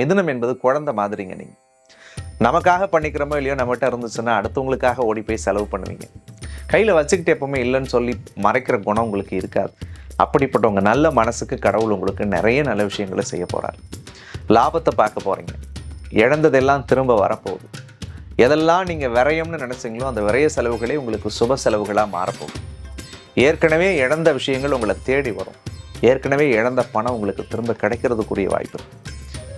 மிதுனம் என்பது குழந்தை மாதிரிங்க நீங்கள் நமக்காக பண்ணிக்கிறோமோ இல்லையோ நம்மகிட்ட இருந்துச்சுன்னா அடுத்தவங்களுக்காக ஓடி போய் செலவு பண்ணுவீங்க. கையில் வச்சுக்கிட்டு எப்பவுமே இல்லைன்னு சொல்லி மறைக்கிற குணம் உங்களுக்கு இருக்காது. அப்படிப்பட்டவங்க நல்ல மனசுக்கு கடவுள் உங்களுக்கு நிறைய நல்ல விஷயங்களை செய்ய போகிறார் லாபத்தை பார்க்க போகிறீங்க இழந்ததெல்லாம் திரும்ப வரப்போகுது. எதெல்லாம் நீங்கள் விரயம்னு நினச்சிங்களோ அந்த விரைய செலவுகளே உங்களுக்கு சுப செலவுகளாக மாறப்போகுது. ஏற்கனவே இழந்த விஷயங்கள் உங்களை தேடி வரும். ஏற்கனவே இழந்த பணம் உங்களுக்கு திரும்ப கிடைக்கிறதுக்குரிய வாய்ப்பு.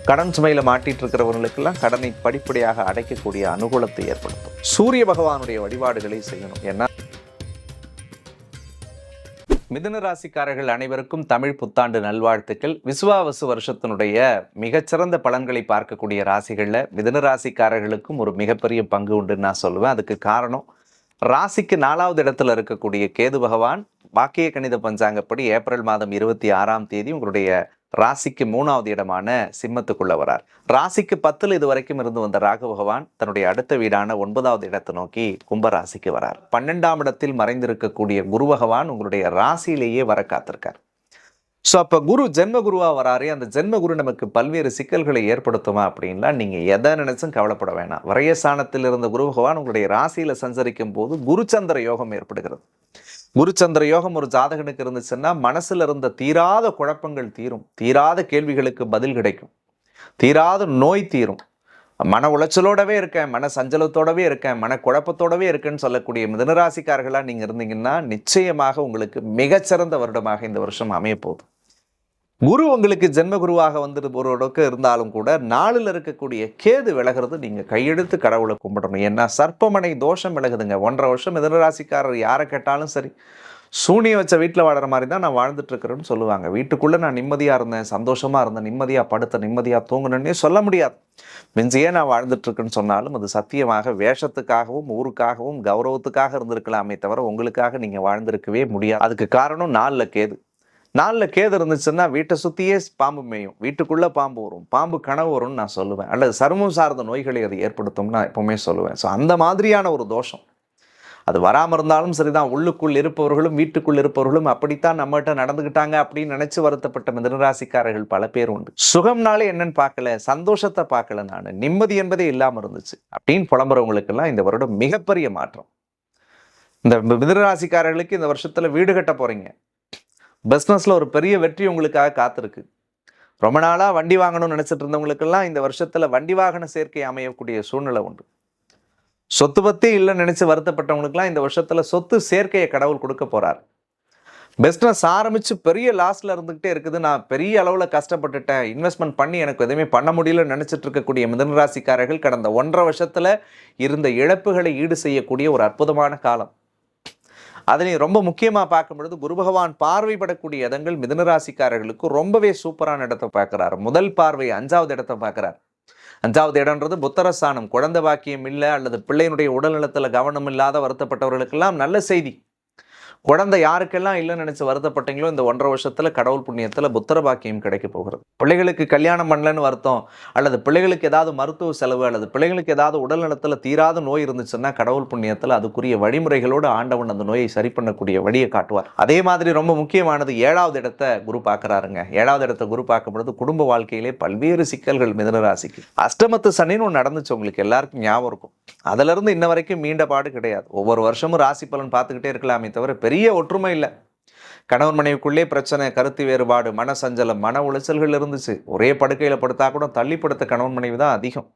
கடன் சுமையில் மாட்டிட்டு இருக்கிறவர்களுக்கெல்லாம் கடனை படிப்படியாக அடைக்கக்கூடிய அனுகூலத்தை ஏற்படுத்தும். சூரிய பகவானுடைய வழிபாடுகளை செய்யணும். ஏன்னா மிதுன ராசிக்காரர்கள் அனைவருக்கும் தமிழ் புத்தாண்டு நல்வாழ்த்துக்கள். விசுவாவசு வருஷத்தினுடைய மிகச்சிறந்த பலன்களை பார்க்கக்கூடிய ராசிகளில் மிதுன ராசிக்காரர்களுக்கும் ஒரு மிகப்பெரிய பங்கு உண்டுன்னு நான் சொல்லுவேன். அதுக்கு காரணம் ராசிக்கு நாலாவது இடத்துல இருக்கக்கூடிய கேது பகவான் வாக்கிய கணித பஞ்சாங்கப்படி ஏப்ரல் மாதம் இருபத்தி ஆறாம் தேதி உங்களுடைய ராசிக்கு மூணாவது இடமான சிம்மத்துக்குள்ள வரார். ராசிக்கு பத்துல இது வரைக்கும் இருந்து வந்த ராகு பகவான் தன்னுடைய அடுத்த வீடான ஒன்பதாவது இடத்தை நோக்கி கும்ப ராசிக்கு வரார். பன்னெண்டாம் இடத்தில் மறைந்திருக்கக்கூடிய குரு பகவான் உங்களுடைய ராசியிலேயே வர காத்திருக்கார். ஸோ அப்போ குரு ஜென்ம குருவா வராரு அந்த ஜென்ம குரு நமக்கு பல்வேறு சிக்கல்களை ஏற்படுத்துமா அப்படின்னா நீங்க எதை நினைச்சும் கவலைப்பட வேணாம். வரையசானத்தில் இருந்த குரு பகவான் உங்களுடைய ராசியில சஞ்சரிக்கும் போது குருச்சந்திர யோகம் ஏற்படுகிறது. குருச்சந்திர யோகம் ஒரு ஜாதகனுக்கு இருந்துச்சுன்னா மனசில் இருந்த தீராத குழப்பங்கள் தீரும். தீராத கேள்விகளுக்கு பதில் கிடைக்கும். தீராத நோய் தீரும். மன உளைச்சலோடவே இருக்கேன் மன சஞ்சலத்தோடவே இருக்கேன் மன குழப்பத்தோடவே இருக்கேன்னு சொல்லக்கூடிய மிதனராசிக்காரர்களா நீங்கள் இருந்தீங்கன்னா நிச்சயமாக உங்களுக்கு மிகச்சிறந்த வருடமாக இந்த வருஷம் அமையப்போகுது குரு உங்களுக்கு ஜென்ம குருவாக வந்து ஒரு இருந்தாலும் கூட நாளில் இருக்கக்கூடிய கேது விலகிறது நீங்கள் கையெடுத்து கடவுளை கும்பிடணும். ஏன்னா சர்ப்பமனை தோஷம் விலகுதுங்க. ஒன்றரை வருஷம் மிதனராசிக்காரர் யாரை கேட்டாலும் சரி சூனியம் வச்ச வீட்டில் வாழற மாதிரி தான் நான் வாழ்ந்துட்டுருக்கிறேன்னு சொல்லுவாங்க. வீட்டுக்குள்ளே நான் நிம்மதியாக இருந்தேன் சந்தோஷமாக இருந்தேன் நிம்மதியாக படுத்த நிம்மதியாக தூங்கணுன்னே சொல்ல முடியாது. மிஞ்சியே நான் வாழ்ந்துட்டுருக்குன்னு சொன்னாலும் அது சத்தியமாக வேஷத்துக்காகவும் ஊருக்காகவும் கௌரவத்துக்காக இருந்திருக்கலாமே தவிர உங்களுக்காக நீங்கள் வாழ்ந்திருக்கவே முடியாது. அதுக்கு காரணம் நாலில் கேது. நாளில் கேது இருந்துச்சுன்னா வீட்டை சுற்றியே பாம்பு மேயும். வீட்டுக்குள்ளே பாம்பு வரும் பாம்பு கனவு வரும்னு நான் சொல்லுவேன். அல்லது சருமம் சார்ந்த நோய்களை அது ஏற்படுத்தும் நான் எப்போவுமே சொல்லுவேன். ஸோ அந்த மாதிரியான ஒரு தோஷம். அது வராமல் இருந்தாலும் சரிதான். உள்ளுக்குள் இருப்பவர்களும் வீட்டுக்குள் இருப்பவர்களும் அப்படித்தான் நம்மகிட்ட நடந்துக்கிட்டாங்க அப்படின்னு நினச்சி வருத்தப்பட்ட மிதனராசிக்காரர்கள் பல பேர் உண்டு. சுகம்னாலே என்னன்னு பார்க்கல சந்தோஷத்தை பார்க்கல நான். நிம்மதி என்பதே இல்லாமல் இருந்துச்சு. அப்படின்னு புலம்புறவங்களுக்கெல்லாம் இந்த வருடம் மிகப்பெரிய மாற்றம். இந்த மிதனராசிக்காரர்களுக்கு இந்த வருஷத்துல வீடு கட்ட போகிறீங்க பிஸ்னஸில் ஒரு பெரிய வெற்றி உங்களுக்காக காத்திருக்கு. ரொம்ப நாளாக வண்டி வாங்கணும்னு நினச்சிட்டு இருந்தவங்களுக்கெல்லாம் இந்த வருஷத்தில் வண்டி வாகன சேர்க்கை அமையக்கூடிய சூழ்நிலை உண்டு. சொத்து பற்றி இல்லைன்னு நினச்சி வருத்தப்பட்டவங்களுக்குலாம் இந்த வருஷத்தில் சொத்து சேர்க்கையை கடவுள் கொடுக்க போகிறார் பிஸ்னஸ் ஆரம்பித்து பெரிய லாஸில் இருந்துக்கிட்டே இருக்குது. நான் பெரிய அளவில் கஷ்டப்பட்டுட்டேன். இன்வெஸ்ட்மெண்ட் பண்ணி எனக்கு எதுவுமே பண்ண முடியலன்னு நினச்சிட்டு இருக்கக்கூடிய மிதனராசிக்காரர்கள் கடந்த ஒன்றரை வருஷத்தில் இருந்த இழப்புகளை ஈடு செய்யக்கூடிய ஒரு அற்புதமான காலம். அதுலேயும் ரொம்ப முக்கியமாக பார்க்கும் பொழுது குரு பகவான் பார்வைப்படக்கூடிய இடங்கள் மிதனராசிக்காரர்களுக்கு ரொம்பவே சூப்பரான இடத்தை பார்க்குறாரு. முதல் பார்வை அஞ்சாவது இடத்தை பார்க்குறாரு. அஞ்சாவது இடம்ன்றது புத்தரஸ்தானம் குழந்தை பாக்கியம் இல்லை அல்லது பிள்ளையினுடைய உடல்நலத்தில் கவனம் இல்லாத வருத்தப்பட்டவர்களுக்கெல்லாம் நல்ல செய்தி. குழந்தை யாருக்கெல்லாம் இல்லைன்னு நினச்சி வருத்தப்பட்டீங்களோ இந்த ஒன்றரை வருஷத்தில் கடவுள் புண்ணியத்தில் புத்திர பாக்கியம் கிடைக்க போகிறது. பிள்ளைகளுக்கு கல்யாணம் பண்ணலன்னு வருத்தம் அல்லது பிள்ளைகளுக்கு ஏதாவது மருத்துவ செலவு அல்லது பிள்ளைகளுக்கு ஏதாவது உடல் நலத்தில் தீராத நோய் இருந்துச்சுன்னா கடவுள் புண்ணியத்தில் அதுக்குரிய வழிமுறைகளோடு ஆண்டவன் அந்த நோயை சரி பண்ணக்கூடிய வழியை காட்டுவார். அதே மாதிரி ரொம்ப முக்கியமானது ஏழாவது இடத்தை குரு பார்க்குறாருங்க. ஏழாவது இடத்தை குரு பார்க்கும் பொழுது குடும்ப வாழ்க்கையிலே பல்வேறு சிக்கல்கள் மிதனராசிக்கு. அஷ்டமத்து சனின்னு ஒன்று நடந்துச்சு உங்களுக்கு எல்லாருக்கும் ஞாபகம் இருக்கும். அதிலிருந்து இன்ன வரைக்கும் மீண்ட பாடு கிடையாது. ஒவ்வொரு வருஷமும் ராசி பலன் பார்த்துக்கிட்டே இருக்கலாமே தவிர பெரிய ஒற்றுமை இல்லை. கணவன் மனைவிக்குள்ளே பிரச்சனை கருத்து வேறுபாடு மன சஞ்சலம் மன உளைச்சல்கள் இருந்துச்சு. ஒரே படுக்கையில் படுத்தா கூட தள்ளிப்படுத்த கணவன் மனைவி தான் அதிகம்.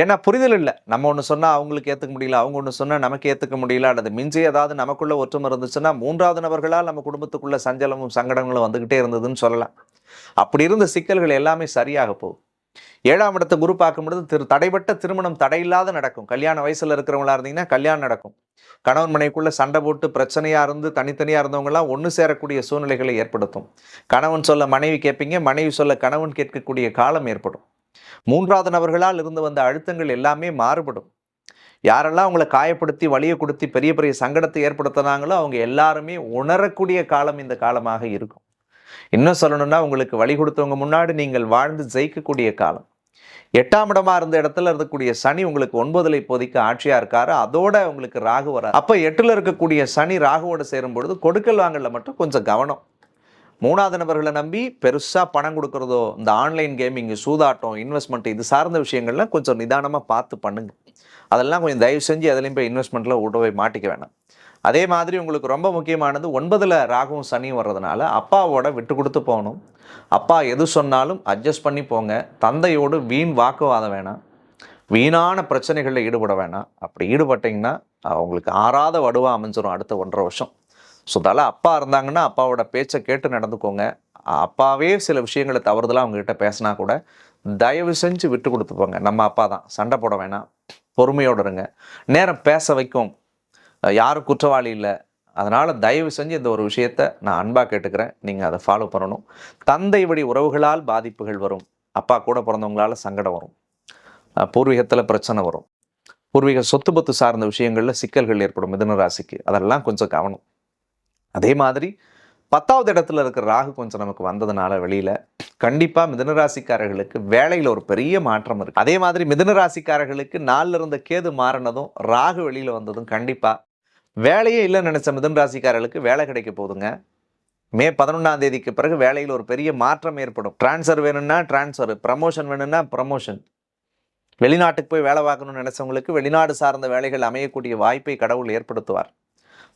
ஏன்னா புரிதல் இல்லை. நம்ம ஒன்று சொன்னால் அவங்களுக்கு ஏற்றுக்க முடியல அவங்க ஒன்று சொன்னால் நமக்கு ஏற்றுக்க முடியல அல்லது மிஞ்சி ஏதாவது நமக்குள்ள ஒற்றுமை இருந்துச்சுன்னா மூன்றாவது நபர்களால் நம்ம குடும்பத்துக்குள்ள சஞ்சலமும் சங்கடங்களும் வந்துக்கிட்டே இருந்ததுன்னு சொல்லலாம். அப்படி இருந்த சிக்கல்கள் எல்லாமே சரியாக போகும் ஏழாம் இடத்தை குரு பார்க்கும் பொழுது திரு தடைபட்ட திருமணம் தடையில்லாத நடக்கும். கல்யாண வயசில் இருக்கிறவங்களா இருந்தீங்கன்னா கல்யாணம் நடக்கும். கணவன் மனைக்குள்ளே சண்டை போட்டு பிரச்சனையாக இருந்து தனித்தனியாக இருந்தவங்களாம் ஒன்று சேரக்கூடிய சூழ்நிலைகளை ஏற்படுத்தும். கணவன் சொல்ல மனைவி கேட்பீங்க மனைவி சொல்ல கணவன் கேட்கக்கூடிய காலம் ஏற்படும். மூன்றாவது நபர்களால் இருந்து வந்த அழுத்தங்கள் எல்லாமே மாறுபடும். யாரெல்லாம் அவங்கள காயப்படுத்தி வலியை கொடுத்து பெரிய பெரிய சங்கடத்தை ஏற்படுத்தினாங்களோ அவங்க எல்லாருமே உணரக்கூடிய காலம் இந்த காலமாக இருக்கும். இன்னும் சொல்லணும்னா உங்களுக்கு வழி கொடுத்தவங்க முன்னாடி நீங்கள் வாழ்ந்து ஜெயிக்கக்கூடிய காலம். எட்டாம் இடமா இருந்த இடத்துல இருக்கக்கூடிய சனி உங்களுக்கு ஒன்பதுல இப்போதைக்கு ஆட்சியா இருக்காரு. அதோட உங்களுக்கு ராகு வர அப்ப எட்டுல இருக்கக்கூடிய சனி ராகுவோட சேரும் பொழுது கொடுக்கல் வாங்கல மட்டும் கொஞ்சம் கவனம். மூணாவது நபர்களை நம்பி பெருசாக பணம் கொடுக்குறதோ இந்த ஆன்லைன் கேமிங் சூதாட்டம் இன்வெஸ்ட்மெண்ட் இது சார்ந்த விஷயங்கள்லாம் கொஞ்சம் நிதானமாக பார்த்து பண்ணுங்க. அதெல்லாம் கொஞ்சம் தயவு செஞ்சு எதுலையும் போய் இன்வெஸ்ட்மெண்ட்டில் விடவே மாட்டிக்க வேணாம். அதே மாதிரி உங்களுக்கு ரொம்ப முக்கியமானது ஒன்பதில் ராகுவும் சனியும் வர்றதுனால அப்பாவோட விட்டு கொடுத்து போகணும். அப்பா எது சொன்னாலும் அட்ஜஸ்ட் பண்ணி போங்க. தந்தையோடு வீண் வாக்குவாதம் வேணாம். வீணான பிரச்சனைகளில் ஈடுபட வேணாம். அப்படி ஈடுபட்டிங்கன்னா அவங்களுக்கு ஆறாத வடுவாக அமைஞ்சிரும் அடுத்த ஒன்றரை வருஷம். ஸோ அதால் அப்பா இருந்தாங்கன்னா அப்பாவோட பேச்சை கேட்டு நடந்துக்கோங்க. அப்பாவே சில விஷயங்களை தவறுதலாக அவங்ககிட்ட பேசினா கூட தயவு செஞ்சு விட்டு கொடுத்துப்போங்க நம்ம அப்பா தான். சண்டை போட வேணாம். பொறுமையோடு இருங்க. நேரம் பேச வைக்கும். யாரும் குற்றவாளி இல்லை. அதனால் தயவு செஞ்சு இந்த ஒரு விஷயத்த நான் அன்பாக கேட்டுக்கிறேன். நீங்கள் அதை ஃபாலோ பண்ணணும். தந்தை வழி உறவுகளால் பாதிப்புகள் வரும். அப்பா கூட பிறந்தவங்களால சங்கடம் வரும். பூர்வீகத்தில் பிரச்சனை வரும். பூர்வீக சொத்து பத்து சார்ந்த விஷயங்களில் சிக்கல்கள் ஏற்படும் மிதன ராசிக்கு. அதெல்லாம் கொஞ்சம் கவனம். அதே மாதிரி பத்தாவது இடத்துல இருக்கிற ராகு கொஞ்சம் நமக்கு வந்ததுனால வெளியில் கண்டிப்பாக மிதுன ராசிக்காரர்களுக்கு ஒரு பெரிய மாற்றம் இருக்குது அதே மாதிரி மிதுன ராசிக்காரர்களுக்கு இருந்த கேது மாறினதும் ராகு வெளியில் வந்ததும் கண்டிப்பாக வேலையே இல்லைன்னு நினச்ச மிதன் ராசிக்காரர்களுக்கு வேலை கிடைக்க போகுதுங்க. மே பதினொன்றாம் தேதிக்கு பிறகு வேலையில் ஒரு பெரிய மாற்றம் ஏற்படும். ட்ரான்ஸ்ஃபர் வேணும்னா ட்ரான்ஸ்ஃபர் ப்ரமோஷன் வேணும்னா ப்ரமோஷன் வெளிநாட்டுக்கு போய் வேலை பார்க்கணும்னு நினச்சவங்களுக்கு வெளிநாடு சார்ந்த வேலைகள் அமையக்கூடிய வாய்ப்பை கடவுள் ஏற்படுத்துவார்.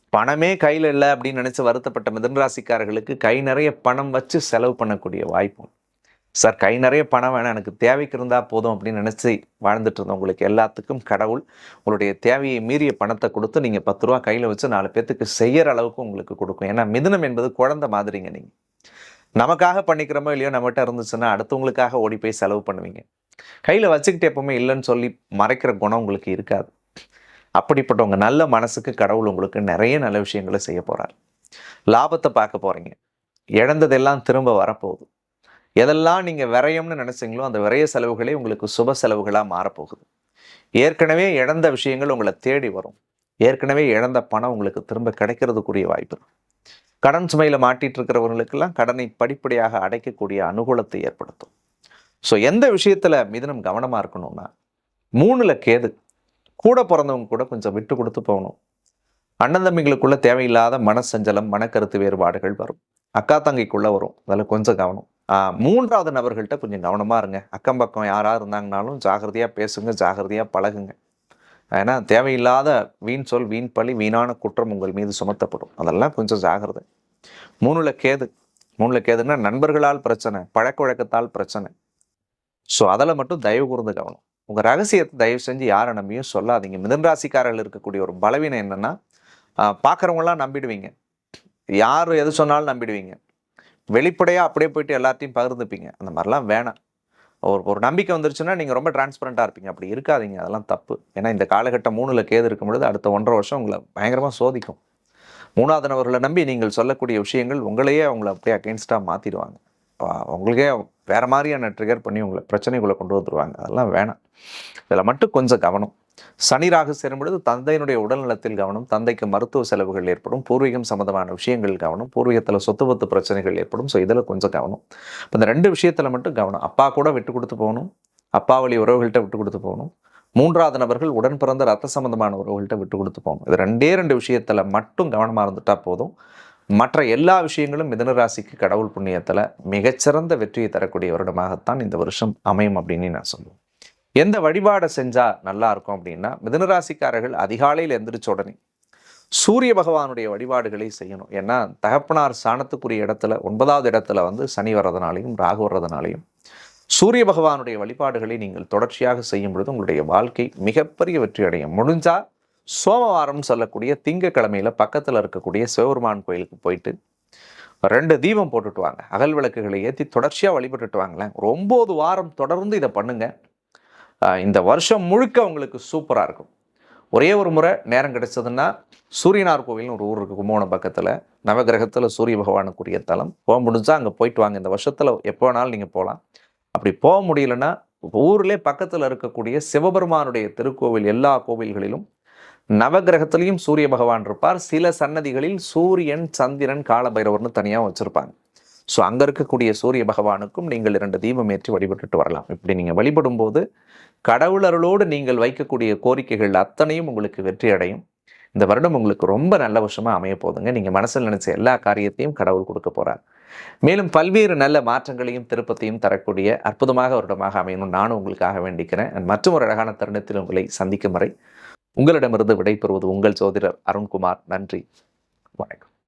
பணமே கையில் இல்லை அப்படின்னு நினச்சி வருத்தப்பட்ட மிதனராசிக்காரர்களுக்கு கை நிறைய பணம் வச்சு செலவு பண்ணக்கூடிய வாய்ப்பும் சார் கை நிறைய பணம் வேணாம். எனக்கு தேவைக்கு இருந்தால் போதும் அப்படின்னு நினச்சி வாழ்ந்துட்டு இருந்தவங்களுக்கு எல்லாத்துக்கும் கடவுள் உங்களுடைய தேவையை மீறிய பணத்தை கொடுத்து நீங்கள் பத்து ரூபா கையில் வச்சு நாலு பேர்த்துக்கு செய்கிற அளவுக்கு உங்களுக்கு கொடுக்கும். ஏன்னா மிதுனம் என்பது குழந்தை மாதிரிங்க நீங்கள் நமக்காக பண்ணிக்கிறோமோ இல்லையோ நம்மகிட்ட இருந்துச்சுன்னா அடுத்தவங்களுக்காக ஓடி போய் செலவு பண்ணுவீங்க. கையில் வச்சுக்கிட்டு எப்பவுமே இல்லைன்னு சொல்லி மறைக்கிற குணம் உங்களுக்கு இருக்காது. அப்படிப்பட்டவங்க நல்ல மனசுக்கு கடவுள் உங்களுக்கு நிறைய நல்ல விஷயங்களை செய்ய போகிறார் லாபத்தை பார்க்க போகிறீங்க இழந்ததெல்லாம் திரும்ப வரப்போகுது. எதெல்லாம் நீங்கள் விரயம்னு நினச்சிங்களோ அந்த விரய செலவுகளே உங்களுக்கு சுப செலவுகளாக மாறப்போகுது. ஏற்கனவே இழந்த விஷயங்கள் உங்களை தேடி வரும். ஏற்கனவே இழந்த பணம் உங்களுக்கு திரும்ப கிடைக்கிறதுக்குரிய வாய்ப்பு. கடன் சுமையில் மாட்டிகிட்டு இருக்கிறவங்களுக்கெல்லாம் கடனை படிப்படியாக அடைக்கக்கூடிய அனுகூலத்தை ஏற்படுத்தும். ஸோ எந்த விஷயத்தில் மிதனம் கவனமாக இருக்கணும்னா மூணில் கேது. கூட பிறந்தவங்க கூட கொஞ்சம் விட்டு கொடுத்து போகணும். அண்ணன் தம்பிங்களுக்குள்ள தேவையில்லாத மனசஞ்சலம் மனக்கருத்து வேறுபாடுகள் வரும். அக்கா தங்கைக்குள்ளே வரும். அதில் கொஞ்சம் கவனம். மூன்றாவது நபர்கள்ட்ட கொஞ்சம் கவனமாக இருங்க. அக்கம் பக்கம் யாராக இருந்தாங்கனாலும் ஜாகிரதையாக பேசுங்க ஜாகிரதையாக பழகுங்க. ஏன்னா தேவையில்லாத வீண் சொல் வீண் பழி வீணான குற்றம் உங்கள் மீது சுமத்தப்படும். அதெல்லாம் கொஞ்சம் ஜாகிரதை. மூணுல கேது. மூணுல கேதுன்னா நண்பர்களால் பிரச்சனை பழக்க வழக்கத்தால் பிரச்சனை. ஸோ அதில் மட்டும் தயவு கூர்ந்து கவனம். உங்கள் ரகசியத்தை தயவு செஞ்சு யாரை நம்பியும் சொல்லாதீங்க. மிதன்ராசிக்காரர்கள் இருக்கக்கூடிய ஒரு பலவீனம் என்னென்னா பார்க்குறவங்களாம் நம்பிடுவீங்க. யார் எது சொன்னாலும் நம்பிடுவீங்க. வெளிப்படையாக அப்படியே போயிட்டு எல்லாத்தையும் பகிர்ந்துப்பீங்க. அந்த மாதிரிலாம் வேணாம். ஒரு ஒரு நம்பிக்கை வந்துருச்சுன்னா நீங்கள் ரொம்ப டிரான்ஸ்பரண்ட்டாக இருப்பீங்க. அப்படி இருக்காதீங்க. அதெல்லாம் தப்பு. ஏன்னா இந்த காலகட்டம் மூணில் கேது இருக்கும் பொழுது அடுத்த ஒன்றரை வருஷம் உங்களை பயங்கரமாக சோதிக்கும். மூணாவது நபர்களை நம்பி நீங்கள் சொல்லக்கூடிய விஷயங்கள் உங்களையே அவங்கள அப்படியே அகெயின்ஸ்டாக மாற்றிடுவாங்க உங்களுக்கே வேறு மாதிரியான ட்ரிகர் பண்ணி உங்களை பிரச்சனைக்குள்ளே கொண்டு வந்துருவாங்க. அதெல்லாம் வேணாம். இதில் மட்டும் கொஞ்சம் கவனம். சனி ராகு சேரும் பொழுது தந்தையினுடைய உடல்நலத்தில் கவனம் தந்தைக்கு மருத்துவ செலவுகள் ஏற்படும் பூர்வீகம் சம்பந்தமான விஷயங்கள் கவனம் பூர்வீகத்தில் சொத்து பத்து பிரச்சனைகள் ஏற்படும். ஸோ இதில் கொஞ்சம் கவனம். இப்போ இந்த ரெண்டு விஷயத்தில் மட்டும் கவனம். அப்பா கூட விட்டு கொடுத்து போகணும். அப்பா வழி உறவுகள்கிட்ட விட்டு கொடுத்து போகணும். மூன்றாவது நபர்கள் உடன் பிறந்த ரத்த சம்பந்தமான உறவுகள்கிட்ட விட்டு கொடுத்து போகணும். இது ரெண்டே ரெண்டு விஷயத்தில் மட்டும் கவனமாக இருந்துட்டா போதும். மற்ற எல்லா விஷயங்களும் மிதனராசிக்கு கடவுள் புண்ணியத்தில் மிகச்சிறந்த வெற்றியை தரக்கூடிய வருடமாகத்தான் இந்த வருஷம் அமையும் அப்படின்னு நான் சொல்லுவேன். எந்த வழிபாடை செஞ்சால் நல்லா இருக்கும் அப்படின்னா மிதனராசிக்காரர்கள் அதிகாலையில் எந்திரிச்ச உடனே சூரிய பகவானுடைய வழிபாடுகளை செய்யணும். ஏன்னா தகப்பனார் சாணத்துக்குரிய இடத்துல ஒன்பதாவது இடத்துல வந்து சனி வர்றதுனாலையும் ராகு வர்றதுனாலையும் சூரிய பகவானுடைய வழிபாடுகளை நீங்கள் தொடர்ச்சியாக செய்யும் பொழுது உங்களுடைய வாழ்க்கை மிகப்பெரிய வெற்றி அடையும். முடிஞ்சால் சோமவாரம் சொல்லக்கூடிய திங்கக்கிழமையில் பக்கத்தில் இருக்கக்கூடிய சிவபெருமான் கோயிலுக்கு போயிட்டு ரெண்டு தீபம் போட்டுட்டு வாங்க. அகல் விளக்குகளை ஏற்றி தொடர்ச்சியாக வழிபட்டுட்டு வாங்களேன். ஒரு ஒம்பது வாரம் தொடர்ந்து இதை பண்ணுங்கள் இந்த வருஷம் முழுக்க உங்களுக்கு சூப்பராக இருக்கும். ஒரே ஒரு முறை நேரம் கிடைச்சதுன்னா சூரியனார் கோவில்னு ஒரு ஊர் இருக்குது கும்பகோணம் பக்கத்தில். நவகிரகத்தில் சூரிய பகவானுக்குரிய தலம். போக முடிஞ்சால் அங்கே போயிட்டு வாங்க. இந்த வருஷத்தில் எப்போ வேணாலும் நீங்கள் போகலாம் அப்படி போக முடியலன்னா ஊர்லேயே பக்கத்தில் இருக்கக்கூடிய சிவபெருமானுடைய திருக்கோவில் எல்லா கோவில்களிலும் நவகிரகத்திலையும் சூரிய பகவான் இருப்பார். சில சன்னதிகளில் சூரியன் சந்திரன் காலபைரவர்னு தனியாக வச்சுருப்பாங்க. ஸோ அங்கே இருக்கக்கூடிய சூரிய பகவானுக்கும் நீங்கள் இரண்டு தீபம் ஏற்றி வழிபட்டுட்டு வரலாம். இப்படி நீங்கள் வழிபடும் போது கடவுளர்களோடு நீங்கள் வைக்கக்கூடிய கோரிக்கைகள் அத்தனையும் உங்களுக்கு வெற்றி அடையும். இந்த வருடம் உங்களுக்கு ரொம்ப நல்ல வருஷமாக அமைய போதுங்க நீங்கள் மனசில் நினச்ச எல்லா காரியத்தையும் கடவுள் கொடுக்க போகிறார் மேலும் பல்வேறு நல்ல மாற்றங்களையும் திருப்பத்தையும் தரக்கூடிய அற்புதமாக வருடமாக அமையணும். நானும் உங்களுக்காக வேண்டிக்கிறேன். மற்றும் ஒரு அழகான தருணத்தில் உங்களை சந்திக்கும் வரை உங்களிடமிருந்து விடைபெறுவது உங்கள் சோதிடர் அருண்குமார். நன்றி. வணக்கம்.